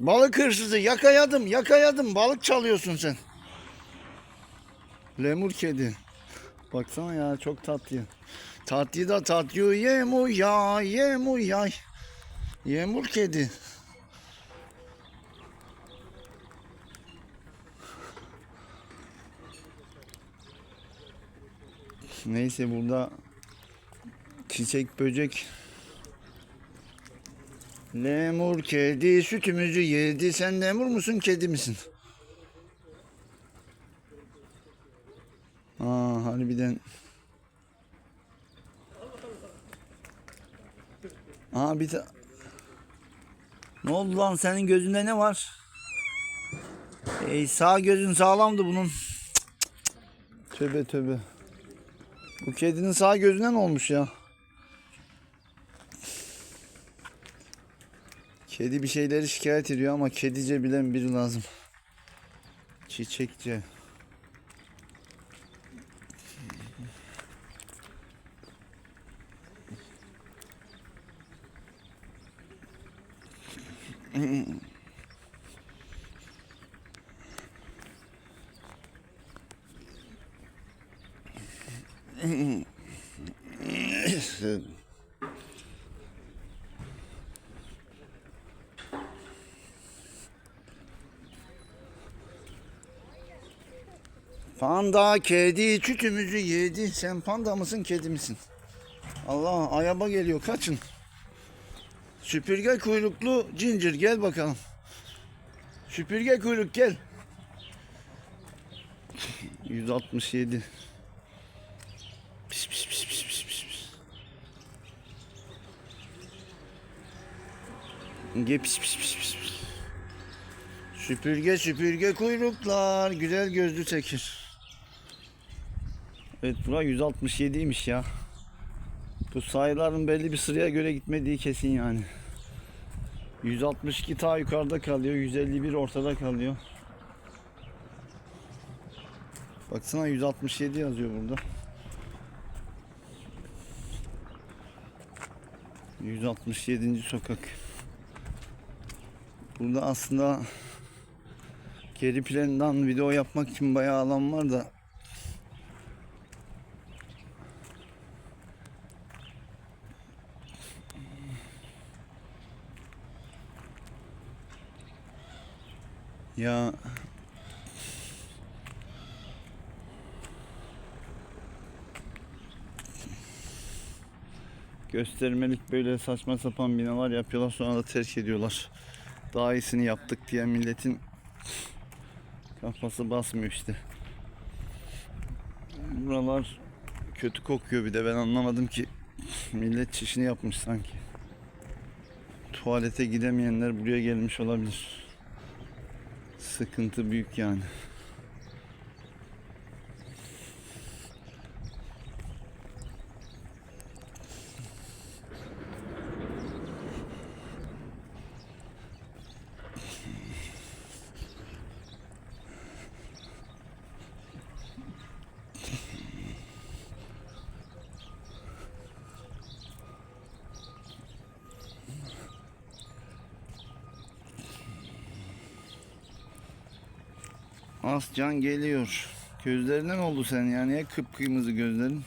Balık hırsızı yakayadım yakayadım balık çalıyorsun sen. Lemur kedi. Baksana ya çok tatlı. Tatlı da tatlı yemu ya yemu yay. Yemur kedi. Neyse burada çiçek böcek Lemur kedi sütümüzü yedi. Sen lemur musun kedi misin? Aa harbiden. Aa bir ta... Ne oldu lan senin gözünde ne var? Ey sağ gözün sağlamdı bunun. Tövbe tövbe. Bu kedinin sağ gözüne ne olmuş ya? Kedi bir şeyleri şikayet ediyor ama kedice bilen biri lazım. Çiçekçe. Panda kedi çütümüzü yedi. Sen panda mısın kedi misin? Allah ayaba geliyor kaçın. Süpürge kuyruklu cincir gel bakalım. Süpürge kuyruk gel. 167. Pis pis pis pis pis pis. pis. Ge pis pis pis pis. Süpürge süpürge kuyruklar güzel gözlü tekir. Evet bura 167'ymiş ya. Bu sayıların belli bir sıraya göre gitmediği kesin yani. 162 ta yukarıda kalıyor. 151 ortada kalıyor. Baksana 167 yazıyor burada. 167. sokak. Burada aslında geri plandan video yapmak için bayağı alan var da Ya göstermelik böyle saçma sapan binalar yapıyorlar sonra da terk ediyorlar. Daha iyisini yaptık diye milletin kafası basmıyor işte. Buralar kötü kokuyor bir de ben anlamadım ki millet çişini yapmış sanki. Tuvalete gidemeyenler buraya gelmiş olabilir. Sıkıntı büyük yani. Ascan geliyor. Gözlerinden oldu sen yani ya kıpkırmızı gözlerin.